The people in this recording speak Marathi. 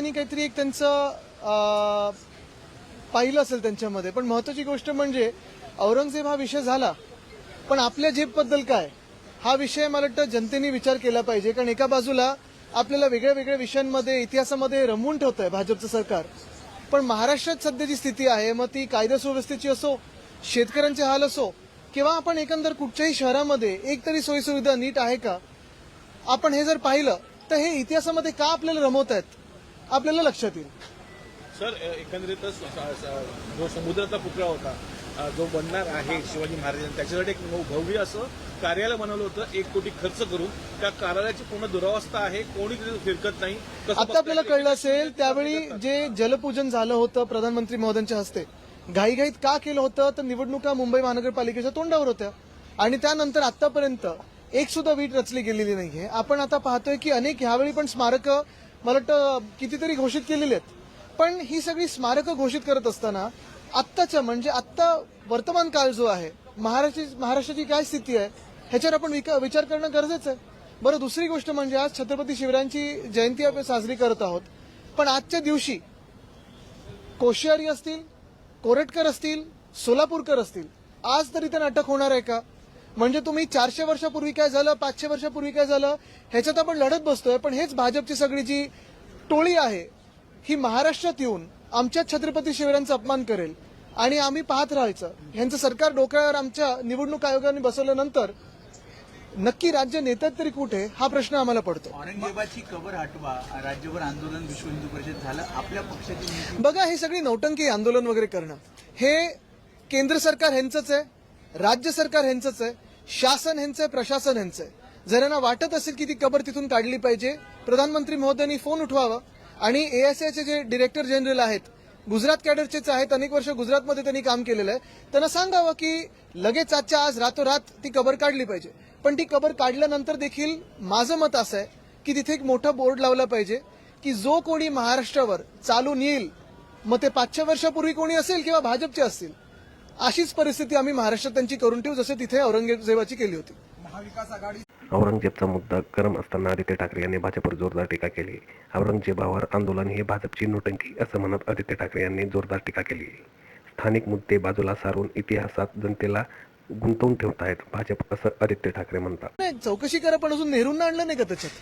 त्यांनी काहीतरी एक त्यांचं पाहिलं असेल त्यांच्यामध्ये. पण महत्वाची गोष्ट म्हणजे औरंगजेब हा विषय झाला पण आपल्या जेबबद्दल काय? हा विषय मला वाटतं जनतेने विचार केला पाहिजे. कारण एका बाजूला आपल्याला वेगळ्या वेगळ्या विषयांमध्ये इतिहासामध्ये रमवून ठेवत आहे भाजपचं सरकार. पण महाराष्ट्रात सध्याची स्थिती आहे मग ती कायदा सुव्यवस्थेची असो शेतकऱ्यांचे हाल असो किंवा आपण एकंदर कुठच्याही शहरामध्ये एक तरी सोयीसुविधा नीट आहे का? आपण हे जर पाहिलं तर हे इतिहासामध्ये का आपल्याला रमवत आहेत आपल्याला लक्षात येईल. सर एकंदरीतच जो समुद्राचा पुतळा होता जो बनणार आहे शिवाजी महाराजांनी त्याच्यासाठी एक भव- भव्य असं कार्यालय बनवलं होतं एक कोटी खर्च करून. त्या कार्यालयाची पूर्ण दुरावस्था आहे कोणी तिथे फिरकत नाही. आता आपल्याला कळलं असेल त्यावेळी जे जलपूजन झालं होतं प्रधानमंत्री महोदयांच्या हस्ते घाईघाईत का केलं होतं? तर निवडणुका मुंबई महानगरपालिकेच्या तोंडावर होत्या. आणि त्यानंतर आतापर्यंत एक सुद्धा वीट रचली गेलेली नाहीये. आपण आता पाहतोय की अनेक ह्यावेळी पण स्मारकं मला वाटतं कितीतरी घोषित केलेली आहेत. पण ही सगळी स्मारकं घोषित करत असताना आत्ताच्या म्हणजे आत्ता वर्तमान काळ जो आहे महाराष्ट्राची महाराष्ट्राची काय स्थिती आहे ह्याच्यावर आपण विचार करणं गरजेचं आहे. बरं दुसरी गोष्ट म्हणजे आज छत्रपती शिवरायांची जयंती आपण साजरी करत आहोत. पण आजच्या दिवशी कोश्यारी असतील कोरटकर असतील सोलापूरकर असतील आज तरी त्यांना नाटक होणार आहे का? म्हणजे तुम्ही चारशे वर्षापूर्वी काय झालं पाचशे वर्षापूर्वी काय झालं ह्याच्यात आपण लढत बसतोय पण हेच भाजपची सगळी जी टोळी आहे ही महाराष्ट्रात येऊन आमच्या छत्रपती शिवरायांचा अपमान करेल. आणि आम्ही पाहत राहायचं. ह्यांचं सरकार डोक्यावर आमच्या निवडणूक आयोगाने बसवल्यानंतर नक्की राज्य नेत्यात तरी कुठे हा प्रश्न आम्हाला पडतो. औरंगजेबाची कबर हटवा राज्यभर आंदोलन विश्व हिंदू परिषद झालं आपल्या पक्षाची बघा हे सगळी नौटंकी आंदोलन वगैरे करणं. हे केंद्र सरकार ह्यांचंच आहे. राज्य सरकार ह्यांचंच आहे शासन ह्यांचं आहे प्रशासन ह्यांचं आहे. जर यांना वाटत असेल की ती कबर तिथून काढली पाहिजे प्रधानमंत्री महोदयांनी फोन उठवावा आणि एएसआयचे जे डिरेक्टर जनरल आहेत गुजरात कॅडरचेच आहेत अनेक वर्ष गुजरातमध्ये त्यांनी काम केलेलं आहे. त्यांना सांगावं की लगेच आजच्या आज रातोरात ती कबर काढली पाहिजे. पण ती कबर काढल्यानंतर देखील माझं मत असं आहे की तिथे एक मोठा बोर्ड लावला पाहिजे की जो कोणी महाराष्ट्रावर चालून येईल मग ते पाचशे वर्षापूर्वी कोणी असेल किंवा भाजपचे असतील? अशीच परिस्थिती आम्ही महाराष्ट्रात त्यांची करून ठेवू जसे तिथे औरंगजेबाची केली होती. औरंगजेबचा मुद्दा गरम असताना आदित्य ठाकरे यांनी भाजपवर जोरदार टीका केली. औरंगजेबावर आंदोलन हे भाजपची नोटंकी असं म्हणत आदित्य ठाकरे यांनी जोरदार टीका केली. स्थानिक मुद्दे बाजूला सारून इतिहासात जनतेला गुंतवून ठेवतायत भाजप असं आदित्य ठाकरे म्हणतात. नाही चौकशी करा पण अजून नेहरूंना आणलं नाही का त्याच्यात.